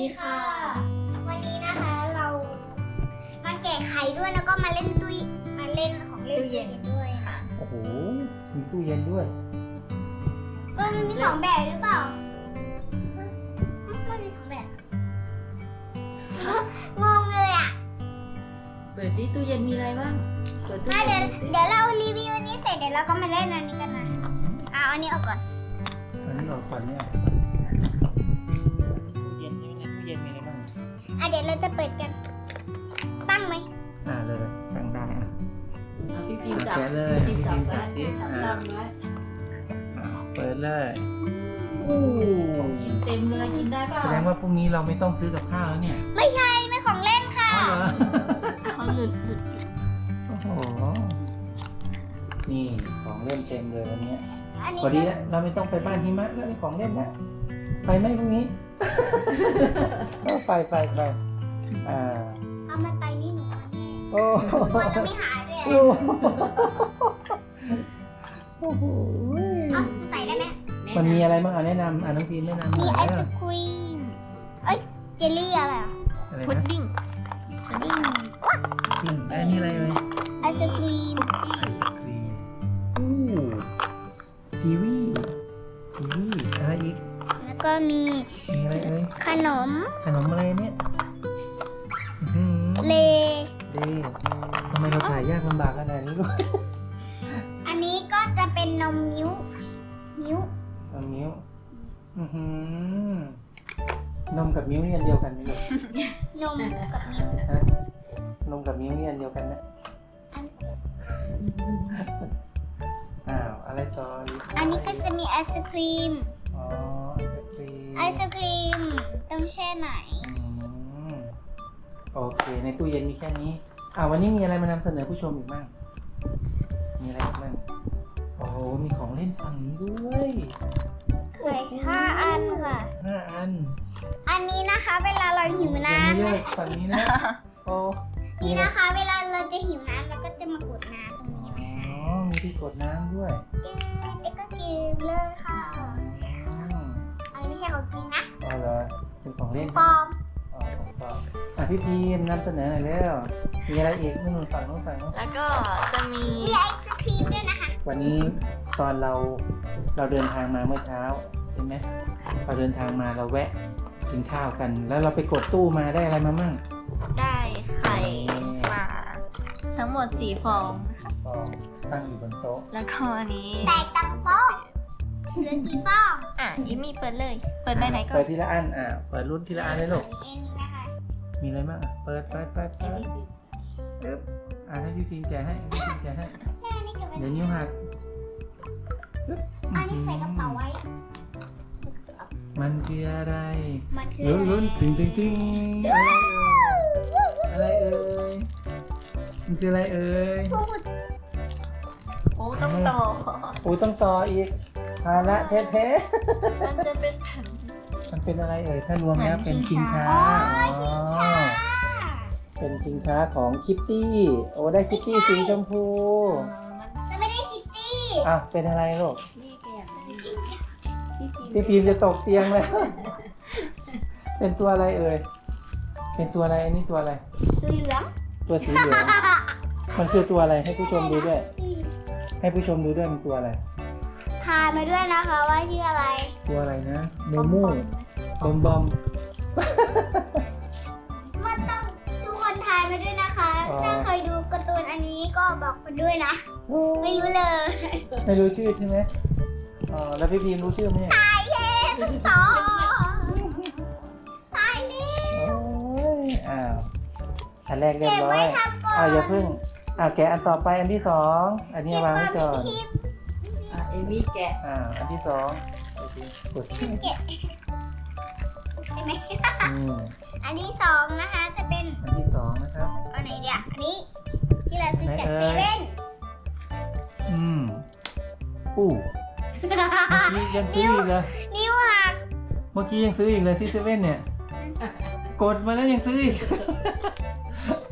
ดีค่ะ วันนี้นะคะเรามาแกะไข่ด้วยแล้วก็มาเล่นตุ้ยมาเล่นของเล่นตู้เย็น ด้วยค่ะโอ้โห มีตู้เย็นด้วย เออมันมีสองแบบหรือเปล่ามันมีสองแบบงงเลยอะเปิดดิตู้เย็นมีอะไรบ้าง เปิดตู้มาเย็เดี๋ยวนดูสิเดี๋ยวเรารีวิวอันนี้เสร็จเดี๋ยวเราก็มาเล่นอันนี้กันนะเอาอันนี้ออกก่อนตอนนี้เราก่อนเนี่ย อะเดี๋ยวเราจะเปิดกัน ตั้งไหมอ่าเลยตั้งได้อะเอาพี่พิมพ์จับแกะเลยพี่พิมพ์จับพี่ไว้พิมพ์จับสิจับตั้งไว้อ่าเปิดเลยกินเต็มเลยกินได้เปล่าแสดงว่าพรุ่งนี้เราไม่ต้องซื้อกับข้าวแล้วเนี่ยไม่ใช่ไม่ของเล่นค่ะอ๋อเหรอ เขาหลุดหลุดโอ้โห นี่ของเล่นเต็มเลยวันเนี้ยอันนี้พอดีก็แล้วเราไม่ต้องไปบ้านหิมะแล้วมีของเล่นแล้วไปไหมพรุ่งนี้ ก็ไปไปไปอ่าเอามันไปนี่หนูเอาแน่โอ้กลัวจะไม่หายด้วยโอ้โอ้โหเอาใส่ได้ไหมมันมีอะไรบ้างอะแนะนำอะน้องพีมแนะนำหมีน่อยไอนะศครีมเอ้ยเจลลี่อะไรอะอะไรพุดนะดิ้งพุดดิ้งอืมอันนี้อะไรเลยไอศครีม ครีม ก็มีมีอะไรเอ่ยขนมขนมอะไรเนี่ยอื้อหือเล เด้ทำไมเราถ่ายยากลำบากขนาดนี้ลูกอันนี้ก็จะเป็นนมมิ้วมิ้วนมมิ้วอื้อหือนมกับมิ้วนี่อันเดียวกันไหมลูกนมกับมิ้วฮะนมกับมิ้วนี่อันเดียวกันนะอันอ้าวอะไรต่ออีกอันนี้ก็จะมีไอศครีมอ๋อไอศครีม ไอศครีมต้องแช่ไหน อืมโอเค ในตู้เย็นมีแค่นี้ อ่าวันนี้มีอะไรมานำเสนอผู้ชมอีกบ้าง มีอะไรอีกบ้าง โอ้โห มีของเล่นฝั่งนี้ด้วยไข่ห้าอันค่ะ ห้าอันอันนี้นะคะ เวลาเราหิวยังไม่น้ำเลินะกฝั่งนี้นะ โอ้มีนี่อะไรนะคะ เวลาเราจะหิวน้ำเราก็จะมากดน้ำตรงนี้นะอ๋อมีที่กดน้ำด้วย จืดแล้วก็กินเลยค่ะอืมอันนี้ ไม่ใช่ของจริงนะอ๋อเหรอเป็นของเล่นปลอมอ๋อของปลอมอะพี่พีมนำเสนอหน่อยเร็วมีอะไรอีกนู่นฝั่งนู้นฝั่งนู้นแล้วก็จะมีมีไอศครีมด้วยนะคะ วันนี้ตอนเราเราเดินทางมาเมื่อเช้าใช่ไหมเราเดินทางมาเราแวะกินข้าวกัน แล้วเราไปกดตู้มาได้อะไรมามั่งได้ไข่มาทั้งหมดสี่ฟองนะคะก็ตั้งอยู่บนโต๊ะแล้วก็อันนี้แตกตังโต๊ะ เหลือกี่ฟองอะยิมมี่เปิดเลย เปิดใบไหนก่อเปินดทีละอัน อะเปิดรุ่นทีละอันเลยลูกเอ็นนะคะมีอะไรบ้างอะเปิดเปิดเปิดเปิดปึ๊บอะให้พี่พิมพ์แกะให้ให้พี่พิมพ์แกะให้แม่นี่เก็บไว้เดี๋ยวนิ้วหักปึ๊บอันนี้ใส่กระเป๋าไว้ มันคืออะไรมันคือลุ้นลุ้นอะไรตึงตึงตึงอะไรเอ่ยอะไรเอ่ย มันคืออะไรเอ่ย พูดโอ้ต้องต่อ อุ้ยต้องต่ออีก ภาระแท้มันจะเป็นแผ่น ๆ มันเป็นอะไรเอ่ย ถ้ารวมแล้วเหมืเป็อนนชิชิงงช้าช้าอ๋อค่ะเป็นชิงช้าของคิตตี้ โอ้ได้คิตตี้สีชมพูมันไม่ได้คิตตี้อะเป็นอะไรลูก นี่แกะพี่พิมพ์จะตกเตียงแล้ว เป็นตัวอะไรเอ่ย เป็นตัวอะไร อันนี้ตัวอะไรเหลืองตัวสีเหลือง มันคือตัวอะไรให้ผู้ชมดูด้วย ให้ผู้ชมดูด้วยมันตัวอะไรทายมาด้วยนะคะว่าชื่ออะไร ตัวอะไรนะมูมูบอมบอม มันต้องทุกคนทายมาด้วยนะคะ อ๋อ ถ้าเคยดูการ์ตูนอันนี้ก็บอกมาด้วยนะ ไม่รู้เลยไม่รู้ชื่อใช่ไหมอ๋อแล้วพี่พิมพ์รู้ชื่อไหมเนี่ยตายเททั้งสองตายเลยโอ้ยอ้าวอันแรกเรียเก็บบร้อไว้ยทำก่อนอ้าวอย่าเพิ่งอ้าวแกะอันต่อไปอันที่สองอันนี้วางไว้ก่อนเก็บอะ เอมี่แกะอ่าอันที่สองกดที่เก็บใช่ไหม อืมอันที่สองนะคะจะเป็นอันที่สองนะครับ อันไหนเดียวอันนี้ที่เราซื้อจากไหนเซเอ่ยเว่นอืมอู้เมื่อกี้ยังซื้ออีกเลยนิ้วหักเมื่อกี้ยังซื้ออีกเลยที่เซเว่นเนี่ย กดมาแล้วยังซื้ออีก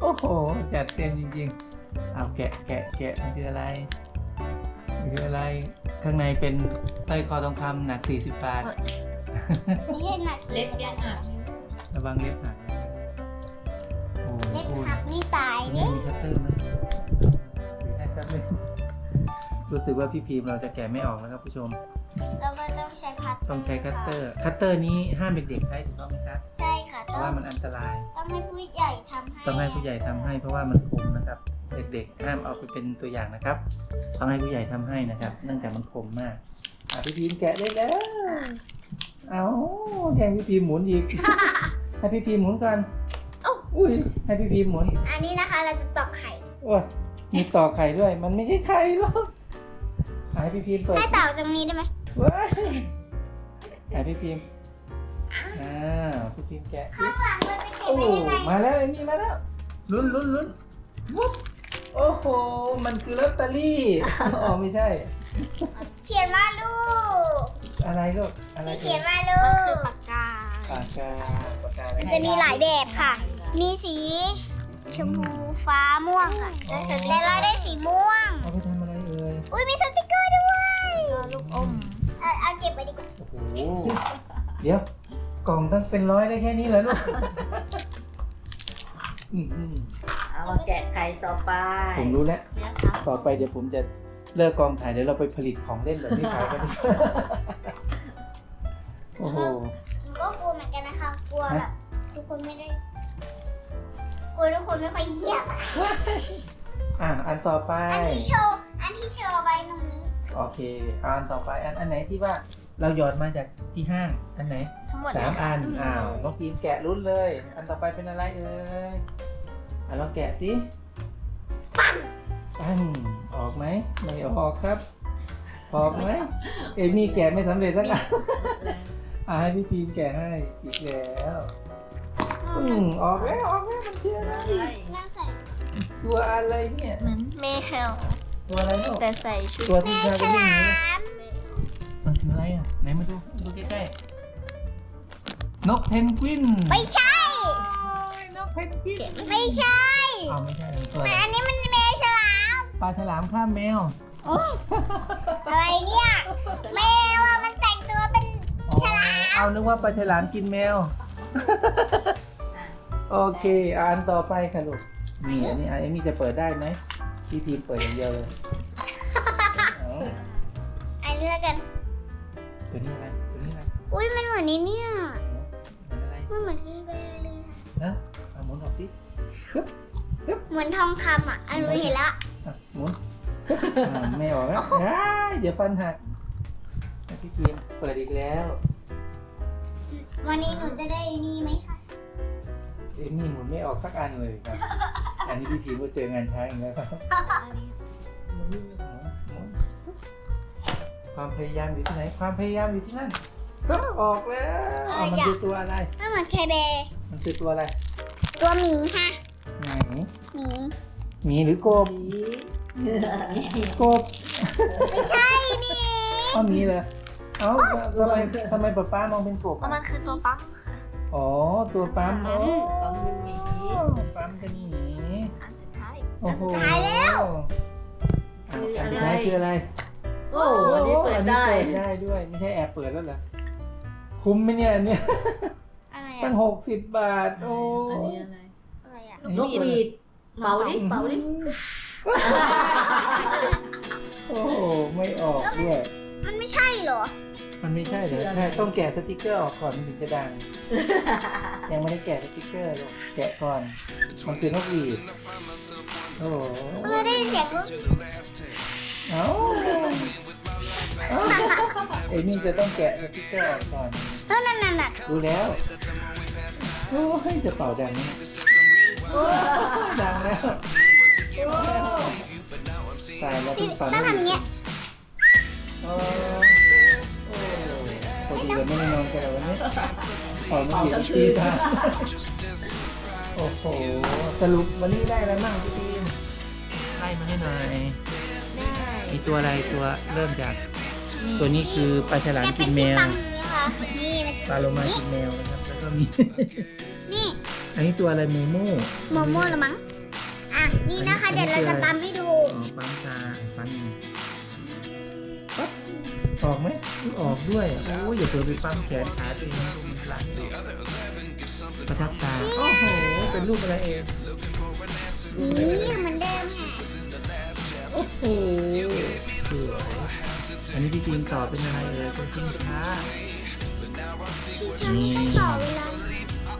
โอ้โห จัดเต็มจริงๆ เอาแกะแกะแกะมันคืออะไรมันคืออะไร ข้างในเป็นสร้อยคอทองคำหนัก 40 บาทนี่หนักเล็กยังอะอระวังเล็บหักนะครับโอ้เล็บโหหักนี่ตายไม่เนี่ยมีคัตเตอร์ไหมถือให้แป๊บนึงรู้สึกว่าพี่พีมเราจะแกะไม่ออกแล้วครับผู้ชม เราก็ต้องใช้คัตเตอร์ต้องใช้คัตเตอร์ คัตเตอร์นี้ห้ามเด็กๆใช้ถูกต้องไหมครับ ใช่ค่ะเพต้อราะงว่ามันอันตราย ต้องให้ผู้ใหญ่ทำให้ต้องให้ผู้ใหญ่ทำให้เพราะว่ามันคมนะครับ เด็กๆห้ามเอาไปเป็นตัวอย่างนะครับต้องให้ผู้ใหญ่ทำให้นะครับ เนื่องจากมันคมมากอะพี่พีมแกะได้แล้ว เอาแย่งพี่พีมหมุนอีก ให้พี่พีมหมุนกันอุ้ย ให้พี่พีมหมุน อันนี้นะคะเราจะตอกไข่โอ้ยมีต่อไข่ด้วย มันไม่ใช่ไข่หรอกอะให้พี่พีมเปิดให้ตอกตรงนี้ได้ไหมว้ายให้พี่พีมอ้าวพี่พีมแกะสิข้างหลังมันเป็นเก็บโอ้ไว้ยังไงมาแล้วไอ้นี่มาแล้วลุ้นลุ้นลุ้นวุ๊บ โอ้โห มันคือลอตเตอรี่อ๋อไม่ใช่ เขียนว่าลูกอะไรลูกอะไรมีเอ่เขียยนว่าลูกปากกาปากกาปากกาอะไรมันจะมีหลายแบบค่ะ มีสีชมพูฟ้าม่วงค่ะแต่เราได้สีม่วง เอาไปทำอะไรเอ่ยอุ้ยมีสติกเกอร์ด้วยลูกอมเอาเอาเก็บไปดีกว่าโอ้โหเดี๋ยว กล่องตั้งเป็นร้อยได้แค่นี้เหรอลูกอืมอื มเอามาแกะไข่ต่อไปผมรู้แล้วเลี้ยงซับต่อไปเดี๋ยวผมจะเลิกกองถ่ายเดี๋ยวเราไปผลิตของเล่นแบบนี้ขายกันดีกว่าโอ้โห หนูก็กลัวเหมือนกันนะคะ กลัวแบบทุกคนไม่ได้ กลัวทุกคนไม่ค่อยเหยียบอะอะอันต่อไป อันที่โชว์ อันที่โชว์ไว้ตรงนี้ โอเคอะอันต่อไปอันอันไหนที่ว่าเราหยอดมาจากที่ห้างอันไหนทั้งหมดสามอันมอ้าวน้องพีมแกะรุ่นเลย อันต่อไปเป็นอะไรเอ่ย อะลองแกะสิปั้นปั้นออกไหมไม่ออกครับ ออกไหมเอมี่แกะไม่สำเร็จสักอันอะให้พี่พีมแกะให้อีกแล้วอืมออกแล้วออกแล้วมันคืออะไรน่าใส่ตัวอะไรเนี่ยเหมือนเมเฮลตัวอะไรลูกแต่ใส่ชุดตัวที่ชาเป็นอย่างนี้เลยน้เมมันคืออะไรอะไหนมาดูดูใกล้ๆนกเพนกวินำไม่ใช่ นกเพนกวินไม่ใช่อ้าวไม่ใช่นะตัวแต่อะไรอันนี้มันแมวฉลามปลาฉลามข้ามแมวอะไรเนี่ยแมวอะมันแต่งตัวเป็นอ๋อเอานึกว่าปลาฉลามกินแมว โอเคอะอันต่อไปค่ะลูกนี่อันนี้อะเอมี่จะเปิดได้ไหมพี่พีมเปิดอย่างเดียวเลยเอาอันนี้แล้วกัน ตัวนี้อะไรตัวนี้อะไรอุ้ยมันเหมือนนี้เนี่ยเหมือนอะไรมันเหมือนที่แบร์เลยอะนะเอา หมุนออกสิเหมือนทองคำอะอันนี้เห็นละอะหมุนอ่าไม่ออกแล้วอ้ายเดี๋ยวฟันหักให้พี่พีมเปิดอีกแล้ว วันนี้หนูจะได้นี่ไหมคะเอมี่หมุนไม่ออกสักอันเลยครับ อันนี้พี่พีมก็เจองานช้างอีกแล้วครับหมุนหมุนความพยายามอยู่ที่ไหน ความพยายามอยู่ที่นั่นก็ออกแล้วอะมันคือตัวอะไรมันเหมือนแคร์แบร์มันคือตัวอะไร ตัวหมีค่ะไหนหมีหมีหรือกบกบไม่ใช่หมีอ้าวหมีเหรอเอ้าทำไมทำไมป๊าป๊ามองเป็นกบเพราะอะมันคือตัวปั๊มอ๋อตัวปั๊มโอ้ปั๊มเป็นหมีปั๊มเป็นหมีอันสุดท้าย โอ้โหตายแล้ว อะอันสุดท้ายคืออะไร โอ้อันนี้เปิดได้ อันนี้เปิดได้ด้วย ไม่ใช่แอบเปิดแล้วเหรอ คุ้มไหมเนี่ยอันเนี้ยอะไร ตั้อะงหกสิบบาท โอ้อันนี้อะไรอะไรอะนกหวีดเป่าดิเป่าดิโอ้โหไม่ออกด้วย มันไม่ใช่เหรอ มันไม่ใช่เหรอใช่ต้องแกะสติกเกอร์ออกก่อนมันถึงจะดัง ยังไม่ได้แกะสติกเกอร์เลยแกะก่อนมันคือนกหวีดโอ้โหเออได้ยินเสียงลูกเอ้าเอ้า ไอ้นี่จะต้องแกะสติกเกอร์ออกก่อนเออนั่นนั่นน่ะดูแล้วโอ้ยจะเป่าดังไหมโอ้ยดังแล้วตายแล้วเพิ่งเป่าต้องทำอย่างเงี้ยโอ้โอ้พอดีเลยไม่ได้นอนกันแล้ววันนี้ออกมาอยู่ที่ท่าโอ้โหสรุปวันนี้ได้อะไรบ้างพี่ทีมไล่มาให้หน่อยได้มีตัวอะไรตัวเริ่มจาก ตัวนี้คือปลาฉลามจะกิเป็นนแมที่วปังนี้ค่ะนี่มันปลาโลมากินแมวนะครับแล้วก็มี นี่อันนี้ตัวอะไรโมโม่โมโม่ละมั้ง อะ นี่นะคะ เดี๋ยวเราจะตำให้ดู อ๋อปั๊มตาปั๊มนี่ปั๊บออกไหมออกด้วยอะโอ้ยอย่าเพิ่งไปปั๊มแขนขาตัวเองนะลูกมันหลังประทับตาโอ้โห เป็นรูปอะไรเองนี่เหมือนเดิมค่ะโอ้โหสวย อันนี้พี่กินต่อเป็นอะไรเลยเป็นชิงช้าชิงช้านี่ต่อเวลา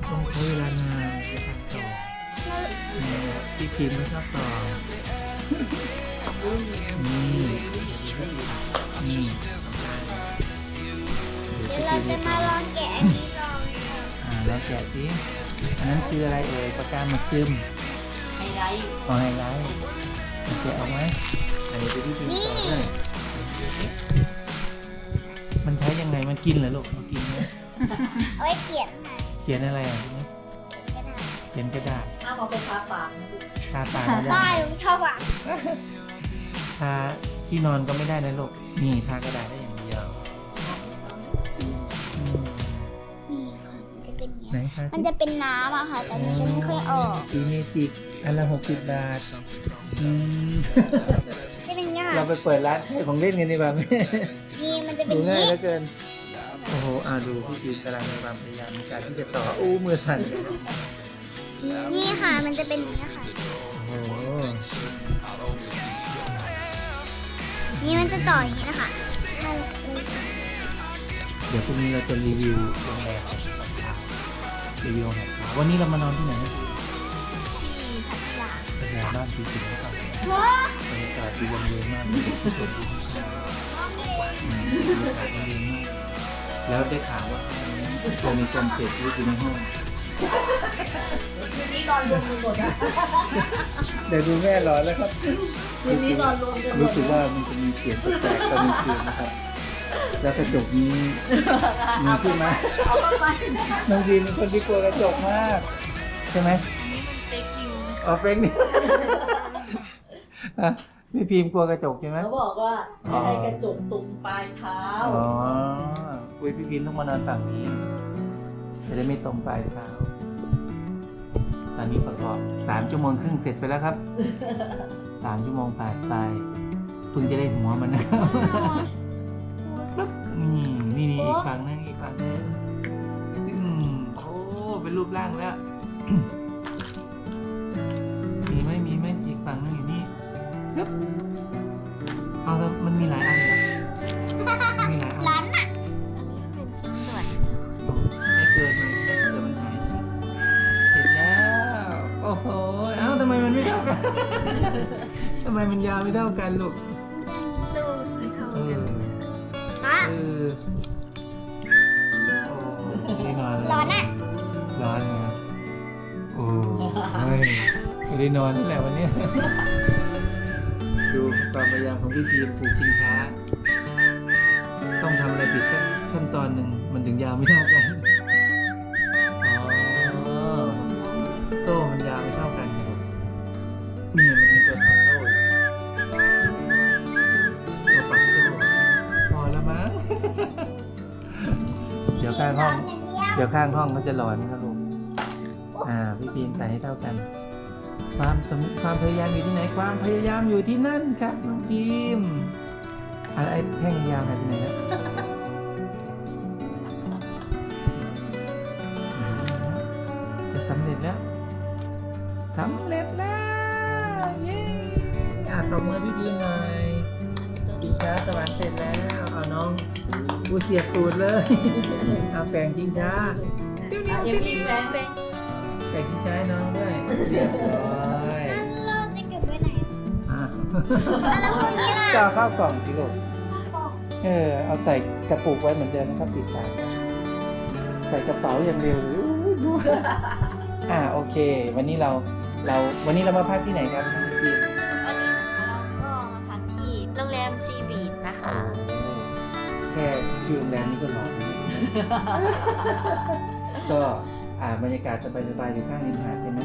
ต้องใช้เวลานานในการต่อเรานี่พี่พิมไม่ชอบต่อนี่นี่เดี๋ยวเราจะมาลองแกะอันนี้ลองค่ะอ่าแล้วแกะสิอันนั้นคืออะไรเอ่ยปากกาหมึกซึมไฮไลท์เอาไฮไลท์แกะออกไหมอันนี้เป็นพี่พิมต่อด้วย มันใช้ยังไง มันกินเหรอลูก มันกินไหมเอาไว้เขียนค่ะเขียนอะไรอะทีนี้เขียนกระดาษเขียนกระดาษห้ามเอาไปทาปากนะลูกทาปากไม่ได้ป้ายผมชอบอะทาที่นอนก็ไม่ได้นะลูก นี่ทากระดาษได้อย่างเดียวอืมนี่ค่ะมันจะเป็นอย่างไหนเงี้ยคะมันจะเป็นน้ำอะค่ะ แต่มันจะไม่ค่อยออกสีเมจิกอันละหกสิบบาทอืม จะเป็นอย่าง เงี้ยเราค่ะไปเปิดร้านขายของเล่นกันดีกว่าไหมนี่มันจะเป็นดูอย่างง่ายนี้เหลือเกิน โอ้โหอ่าดูพี่จีนกำลังมีความพยายามในการที่จะต่ออู้มือสั่นเลยนี่ค่ะ มันจะเป็นอย่างนี้ค่ะ โอ้โหนี่มันจะต่ออย่างนี้นะคะใช่เลยเดี๋ยวพรุ่งนี้เราจะรีวิวโรงแรมรีวิวหอพักวันนี้เรามานอนที่ไหนนะที่พัทยาพัทยาบ้านพี่จิ๋วครับโอ้ บรรยากาศดีเย็นๆมากเลยชมวิวอืมบรรยากาศดีมาก แล้วได้ข่าวว่าจะมีคนเสียชีวิตอยู่ในห้องคืนนี้นอนรวมกันหมดนะเดี๋ยวดูแม่ร้อนแล้วครับคืนนี้นอนรวมกันหมรู้ดสึกว่ามันจะมีเสียงแปลกๆตอนกลางคืนนะครับ แล้วกระจกนี้มีขึ้นไหมเอาเข้าไปน้องจีนเป็นคนที่กลัวกระจกมาก ใช่ไหมอันนี้มันเฟกนิวอ๋อเฟก นี่อะพี่พิมพ์กลัวกระจกใช่ไหม เขาบอกว่าให้ให้กระจกตรงปลายเท้า อ๋อคุยพี่พิมพ์ต้องมานอนฝั่งนี้ จะได้ไม่ตรงปลายเท้าตอนนี้ประกอบสามชั่วโมงครึ่งเสร็จไปแล้วครับ สามชั่วโมงผ่านไปเพิ่งจะได้หัวมันนะครับปึ๊บนี่นี่นี่อีกฝั่งนึงอีกฝั่งนึงอืมโอ้เป็นรูปร่างแล้ว มีไหมมีไหมอีกฝั่งนึงอยู่นี่ปึ๊บ เอาแล้วมันมีหลายอันเหรอมีหลายอันร้านอะ อันนี้เป็นชิ้นส่วนให้เกิดมันเกิดมันหายไปเสร็จแล้ว โอ้โห เอ้าทำไมมันไม่เท่ากัน ทำไมมันยาวไม่เท่ากันลูกสู้ไม่เข้าเอกันออะ เออโอ้ไม่ได้นอนเลยร้อนอะ ร้อนนะโอ้เฮ้ยไม่ได้นอนนั่นแหละวันเนี้ย ดูความพยายามของพี่ทีมผูกชิงช้า ต้องทำอะไรผิดสักขั้นตอนหนึ่งมันถึงยาวไม่เท่ากันอ๋อโซ่มันยาวไม่เท่ากันครับนี่มันมีตัวถอดโซ่อยู่ตัวปักโซ่พอแล้วมั้งเดี๋ยวข้างห้อง เดี๋ยวข้างห้องเขาจะร้อนครับลูกอ่าพี่พีมใส่ให้เท่ากัน ความสมความพยายามอยู่ที่ไหน ความพยายามอยู่ที่นั่นครับน้องพีมอะไรไอ้แท่งยาวหายไปไหนแล้วจะสำเร็จแล้วสำเร็จแล้ว เย้อะตบมือพี่พีมหน่อยจิงช้าสวรรค์เสร็จแล้วเอาน้องกูเสียบตูดเลยเอาแปลงจิงช้าเอาอย่างนี้แฟนเป็นแปลงจิงช้าให้น้อง ด้วยเรียบร้อยเราจะเก็บไว้ไหนอะแล้วคนนี้ล่ะก็เอาเข้าวกล่องสิลูกเออ เอาใส่กระปุกไว้เหมือนเดิมนะครับปิดฝาใส่กระเป๋าอย่างเร็วเลยอู้ดูอ่าโอเค วันนี้เราเราวันนี้เรามาพักที่ไหนครับน้องพีมวันนี้นะคะเราก็มาพักที่โรงแรมซีบีดนะคะ แค่ชื่อโรงแรมนี้ก็หลอนก็อ่าบรรยากาศสบายๆอยู่ข้างริมหาดใช่ไหม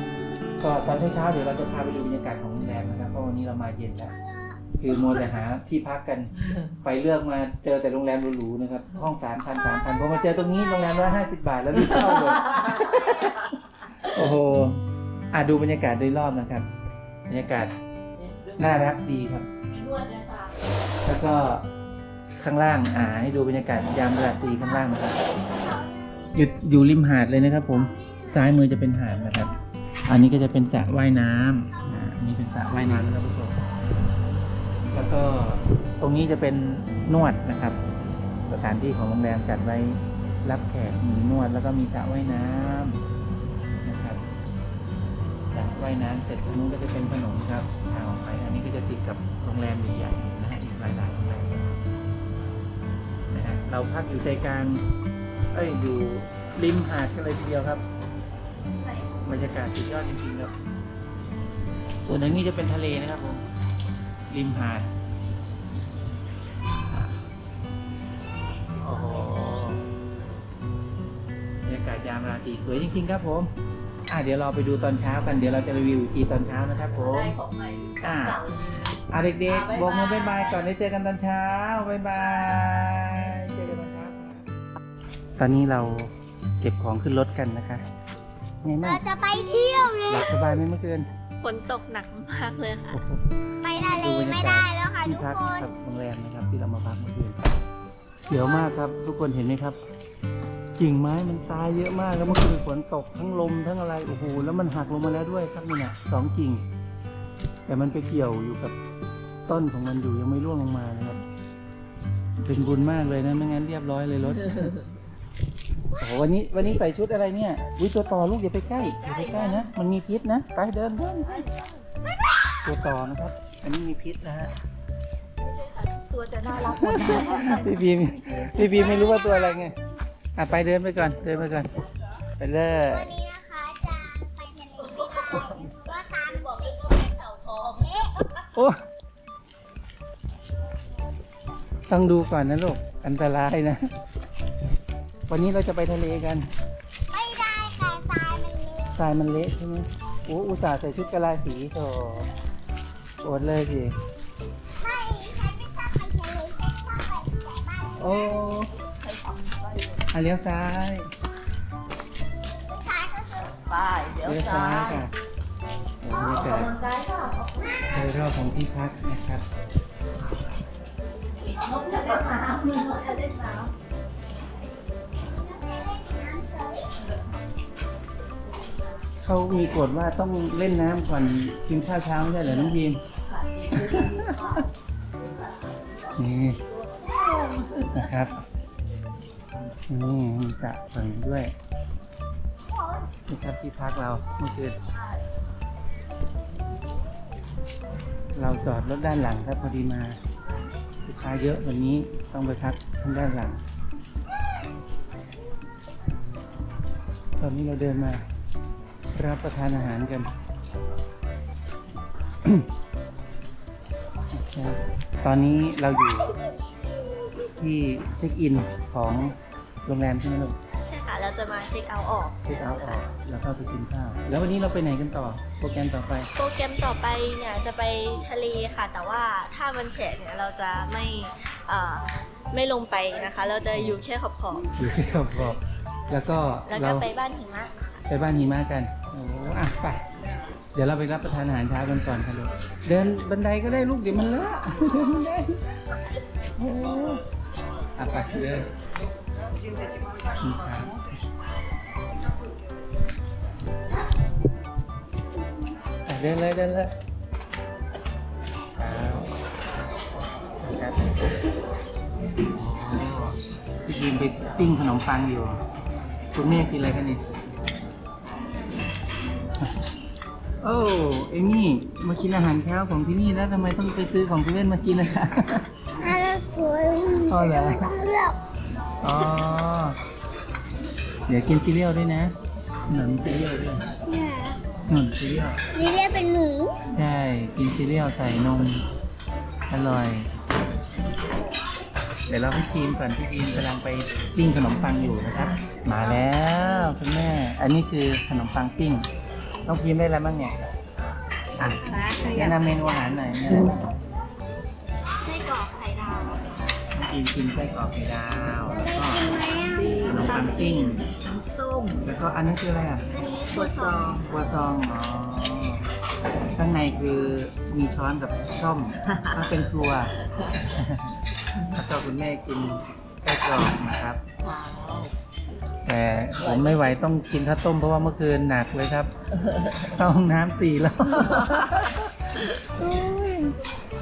ก็ตอนเช้าๆเดี๋ยวเราจะพาไปดูบรรยากาศของโรงแรมนะครับเพราะวันนี้เรามาเย็นแล้วคือมัวแต่หาที่พักกันไปเลือกมาเจอแต่โรงแรมหรูๆนะครับ ห้องสามพันสามพันพอมาเจอตรงนี้โรงแรมร้อยห้าสิบาทแล้วรีบเข้าเลยโอ้โหอะดูบรรยากาศโดยรอบนะครับ บรรยากาศน่ารักดีครับมีนวดนะคะแล้วก็ข้างล่างอ่าให้ดูบรรยากาศยามราตรีข้างล่างนะครับอยู่อยู่ริมหาดเลยนะครับ ผมซ้ายมือจะเป็นหาดนะครับ อันนี้ก็จะเป็นสระว่ายน้ำอ่าอันนี้เป็นสระว่ายน้ำนะครับผู้ชมแล้วก็ตรงนี้จะเป็นนวดนะครับ สถานที่ของโรงแรมจัดไว้รับแขกมีนวดแล้วก็มีสระว่ายน้ำนะครับสระว่ายน้ำเสร็จตรงนู้นก็จะเป็นถนนครับทางออกไป อันนี้ก็จะติดกับโรงแรมใหญ่ๆนะฮะอีกหลายๆโรงแรมนะฮะเราพักอยู่ใจกลางเอ้ยอยู่ริมหาดกันเลยทีเดียวครับ บรรยากาศสุดยอดจริงๆครับส่วนทางนี้จะเป็นทะเลนะครับผม ริมหาด โอ้โห บรรยากาศยามราตรีสวยจริง ๆ ครับผม อะเดี๋ยวเราไปดูตอนเช้ากัน เดี๋ยวเราจะรีวิวอีกทีตอนเช้านะครับผม ได้ของใหม่อ่า เก่า อะเด็กอะๆบอกมือบ๊าบายยบาบายยก่อนได้เจอกันตอนเช้าบายบาย เจอกันตอนเช้า ตอนนี้เราเก็บของขึ้นรถกันนะคะ ไงบ้าเรางจะไปเที่ยวเลยหลับสบายไหมเมื่อคืนฝนตกหนักมากเลยค่ะ โอ้โห ไปทะเลไม่ได้แล้วค่ะที่ทุกพักคนกับโรงแรมนะครับที่เรามาพักเมื่อคืนเสียวมากครับ ทุกคนเห็นไหมครับกิ่งไม้มันตายเยอะมากแล้วเมื่อคืนฝนตกทั้งลมทั้งอะไรโอ้โหแล้วมันหักลงมาแล้วด้วยครับนี่นะสองกิ่ง แต่มันไปเกี่ยวอยู่กับต้นของมันอยู่ยังไม่ร่วงลงมานะครับ เป็นบุญมากเลยนะไม่งั้นเรียบร้อยเลยรถ โอ้โหวันนี้วันนี้ใส่ชุดอะไรเนี่ยวิตัวต่อลูกอย่าไปใกล้อย่าไปใกล้นะ มันมีพิษนะ ไปเดินเดินตัวต่อนะครับ อันนี้มีพิษนะฮะตัวจะน่ารักพี่บีมพี่บีมไม่รู้ว่าตัวอะไรไงอะไปเดินไปก่อนเดินไปก่อนไปเลยวันนี้นะคะจะไปทะเลไม่ได้ว่าตามบอกไม่ต้องเป็นเต่าทองเอ๊ะโอ้ต้องดูก่อนนะลูกอันตรายนะ วันนี้เราจะไปทะเลกัน ไม่ได้ค่ะทรายมันเละทรายมันเละใช่ไหมโอ้อุตส่าห์ใส่ชุดกะลาสีโถอดเลยสิไม่ฉันไม่ชอบไปทะเลฉันชอบไปแต่บ้านโอ้อะเลี้ยวซ้ายทรายก็คือไปเดี๋ยวเลี้ยวซ้าซ้ายยค่ะโอ้บรรยากาศกำลังกายค่ะโดยรอบของที่พักนะครับน้องอยากไปน้ำมึงอยากเล่นน้ เขามีกฎว่าต้องเล่นน้ำก่อนกินข้าวเช้าไม่ใช่เหรอน้องพีมนี่นะครับนี่มีสระฝั่งนี้ด้วยนี่ครับที่พักเราเมื่อคืนเราจอดรถด้านหลังครับพอดีมาลูกค้าเยอะวันนี้ต้องไปพักทางด้านหลัง ตอนนี้เราเดินมา รับประทานอาหารกันตอนนี้เราอยู่ที่เช็คอินของโรงแรมใช่ไหมลูกใช่ค่ะเราจะมาเช็คเอาท์ออกเช็คเอาท์ออกแล้วเข้าไปกินข้าว แล้ววันนี้เราไปไหนกันต่อ โปรแกรมต่อไป โปรแกรมต่อไปเนี่ยจะไปทะเลค่ะ แต่ว่าถ้ามันแฉะเนี่ยเราจะไม่เอ่อไม่ลงไปนะคะ เราจะอยู่แค่ขอบขอบอยู่ที่ขอบขอบแล้วก็ๆแล้วเราก็ไปบ้านหิมะ ไปบ้านหิมะกัน โอ้อะไป เดี๋ยวเราไปรับประทานอาหารเช้ากันก่อนครับลูกเดินบันไดก็ได้ลูกเดี๋ยวมันเลอะเดินบันไดโอ้อะไปเดินครับอะเดินเลยเดินเลยพี่กินไปปิ้งขนมปังอยู่ คุณแม่กินอะไรกันนี่ โอ้เอมี่มากินอาหารเช้าของที่นี่แล้วทำไมต้องไปซื้อของเซเว่นมากินนะคะอะไรสวยอ๋อเหรอต้องเลือกอ๋อเดี๋ยวกินซีเรียลด้วยนะขนมซีเรียลด้วยเนี่ยขนมซีเรียลนี่เรียกเป็นหมูใช่กินซีเรียลใส่นมอร่อยเดี๋ยวเราพี่ทีมก่อนพี่ทีมกำลังไปปิ้งขนมปังอยู่นะครับ มาแล้วคุณแม่ อันนี้คือขนมปังปิ้ง ต้องพิมพ์ได้อะไรบ้างเนี่ยอะแนะนำเมนูอาหารหน่อยนะไส้กรอกไข่ดาวกินกินไส้กรอกไข่ดาวแล้วก็ขนมปังปิ้งำน้ำส้มแล้วก็อันนั้นคืออะไรอะอันนี้ถั่วซองกัวซองอ๋อข้างในคือมีช้อนกับส้มถ้าเป็นครัวแล้วก็คุณแม่กินไส้กรอกนะครับว้าว แต่ผมไม่ไหวต้องกินข้าวต้มเพราะว่าเมื่อคืนหนักเลยครับเข้าห้องน้ำสี่แล้วโอ้ย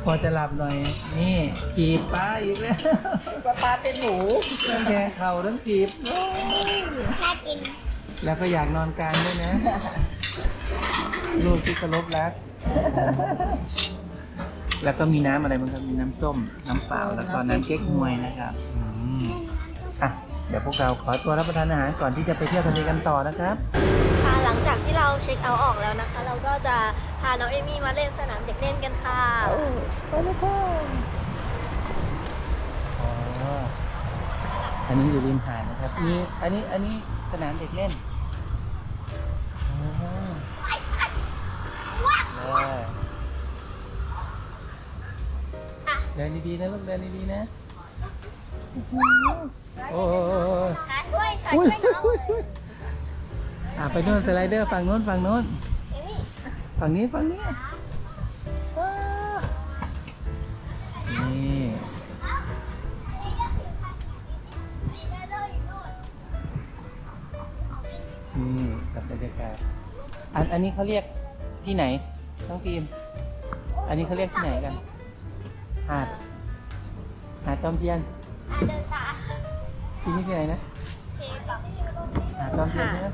พอจะหลับหน่อย นี่ขีบป้าอีกแล้วปลาปลาเป็นหมูทั้งแทงเข่าทั้งขีบโอ้ยน่ากินแล้วก็อยากนอนกลางด้วยนะ ลูกที่เคารพรักแล้วก็มีน้ำอะไรบ้างครับ มีน้ำส้ม น้ำเปล่า แล้วก็น้ำเก๊กฮวยนะครับอืมอะ เดี๋ยวพวกเราขอตัวรับประทานอาหารก่อนที่จะไปเที่ยวทะเลกันต่อนะครับ ค่ะหลังจากที่เราเช็คเอาท์ออกแล้วนะคะ เราก็จะพาน้องเอมี่มาเล่นสนามเด็กเล่นกันค่ะ ไปเลยค่ะอ๋ออันนี้อยู่ริมหาดนะครับมีอันนี้อันนี้สนามเด็กเล่นอ๋อเดินดีๆนะลูกเดินดีๆนะ โอ้ยขาช่วยขาอุ้ช่ยวยน้องอะไปโน่นสไลเดอร์ฝั่งโน้นฝั่งโน้นเอมี่ฝั่งนี้ฝั่งนี้ว้าวนี่นี่กับบรรยากาศอันอันนี้เขาเรียกที่ไหนน้องฟิล์มอันนี้เขาเรียกที่ไหนกันหาดหาดจอมเทียนอะ เดินตาที่นี่ที่ไหนนะเทกับหาจอมเทียนใช่ไหม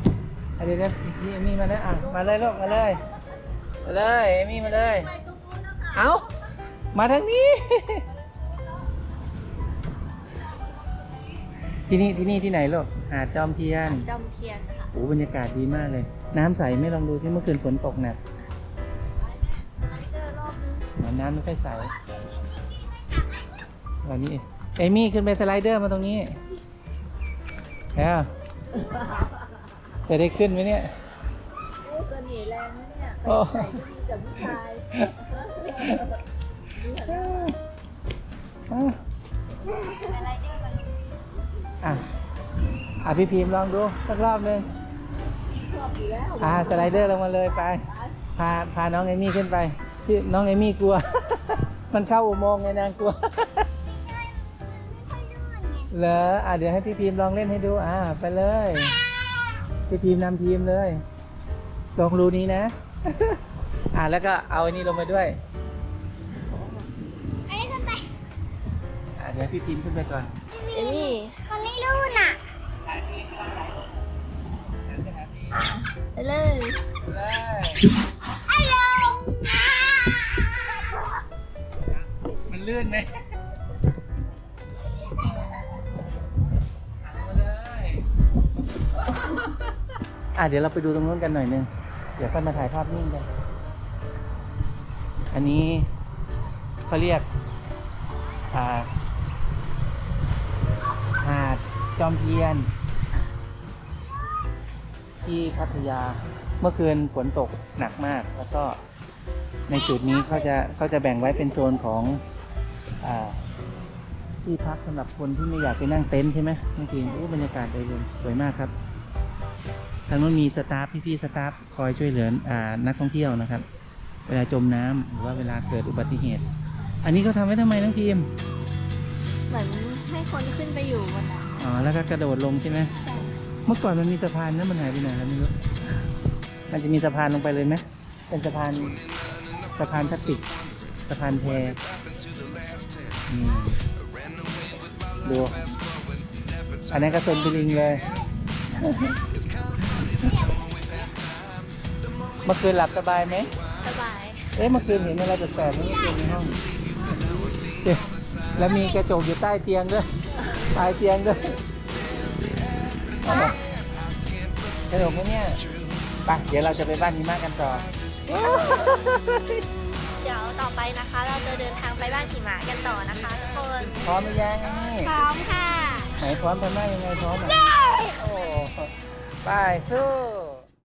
อะเดี๋ยวเดี๋ยวพี่เอมี่มาแล้วอะมาเลยลูกมาเลยมาเลยเอมี่มาเลย เอามาทางนี้ ที่นี่ที่นี่ที่ไหนลูกหาดจอมเทียนจอมเทียนนะคะโอ้บรรยากาศดีมากเลย น้ำใสไหม่ลองดูที่เมื่อคืนฝนตกหนักเหมือนน้ำไม่ค่อยใสวันนี้ เอมี่ขึ้นไปสไลเดอร์มาตรงนี้แล้วจะได้ขึ้นไหมเนี่ยโอ้เสน่ห์แรงนะเนี่ยโอ้ใส่ดีกับผู้ชายอะไรเด้อมันอะอะพี่พิมพ์ลองดูสักรอบหนึ่งชอบอยู่แล้วอ่าสไลเดอร์ลงมาเลยไป พาพาน้องเอมี่ขึ้นไปพี่น้องเอมี่กลัว มันเข้าอุโมงค์ไงนางกลัว เหรออะเดี๋ยวให้พี่พิมพ์ลองเล่นให้ดู อ่า ไปเลย พี่พิมพ์นำทีมเลยลองรูนี้นะ อ่าแล้วก็เอาอันนี้ลงไปด้วยไอ้ขึ้นไปอ่าเดี๋ยวให้พี่พิมพ์ขึ้นไปก่อนเอมี่คนนี้รุ่นอะไปเลยเลยไอ้ลงอะมันลื่นไหม อะเดี๋ยวเราไปดูตรงนู้นกันหน่อยนึง เดี๋ยวค่อยมาถ่ายภาพนิ่งกัน อันนี้เขาเรียกอ่าหาดจอมเทียน ที่พัทยา เมื่อคืนฝนตกหนักมาก แล้วก็ในจุดนี้เขาจะเขาจะแบ่งไว้เป็นโซนของอที่พักสำหรับคนที่ไม่อยากไปนั่งเต็นท์ใช่ไหมน้องทีมโอ้บรรยากาศโดยสวยมากครับ ทางนู้นมีสตาฟพี่ๆสตาฟคอยช่วยเหลืออ่านักท่องเที่ยวนะครับ เวลาจมน้ำหรือว่าเวลาเกิดอุบัติเหตุ อันนี้เขาทำไว้ทำไมน้องทีมเหมือนให้คนขึ้นไปอยู่บนนั้นอ๋อแล้วก็กระโดดลงใช่ไหมเมื่อก่อนมันมีสะพานนะมันหายไปไหนแล้วไม่รู้มันจะมีสะพานลงไปเลยไหมเป็นสะพานสะพานพลาสติกสะพานแพอืมดูอันนั้นก็ตนไปลิงเลย เมื่อคืนหลับสบายไหมสบาย เอ๊ะเมื่อคืนเห็นอะไรแปลกๆเมื่อคืนในห้องเอ๊ะแล้วมีกระจกอยู่ใต้เตียงด้วยปลายเตียงด้วยสนุกไหมเนี่ยไปเดี๋ยวเราจะไปบ้านหิมะกันต่อ เดี๋ยวต่อไปนะคะ เราจะเดินทางไปบ้านหิมะกันต่อนะคะทุกคนพร้อมหรือยังนี่พร้อมค่ะ ไหนพร้อมทำหน้ายังไงพร้อมอะโอ้ไปสู้